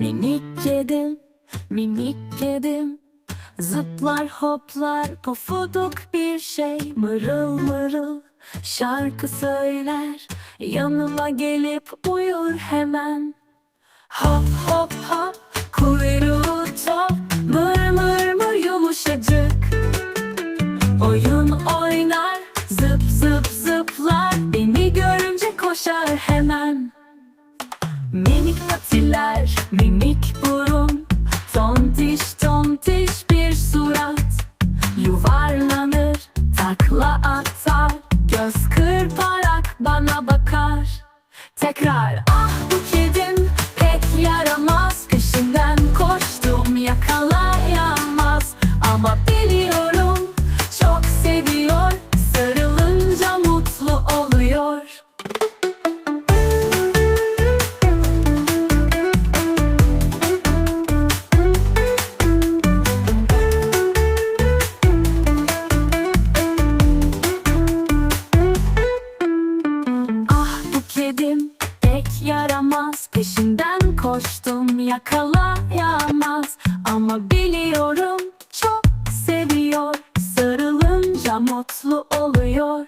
Minik kedim, minik kedim. Zıplar hoplar pofuduk bir şey. Mırıl mırıl şarkı söyler. Yanıma gelip uyur hemen. Hop hop hop kuyruğu top. Mır mır mır yumuşacık. Oyun oynar zıp zıp zıplar. Beni görünce koşar hemen. Minik patiler, minik burun Tontiş tontiş bir surat. Yuvarlanır, takla atar Göz kırparak bana bakar. Tekrar ah bu kedim pek yaramaz dedim pek yaramaz. Peşinden koştum yakalayamaz. Ama biliyorum çok seviyor. Sarılınca mutlu oluyor.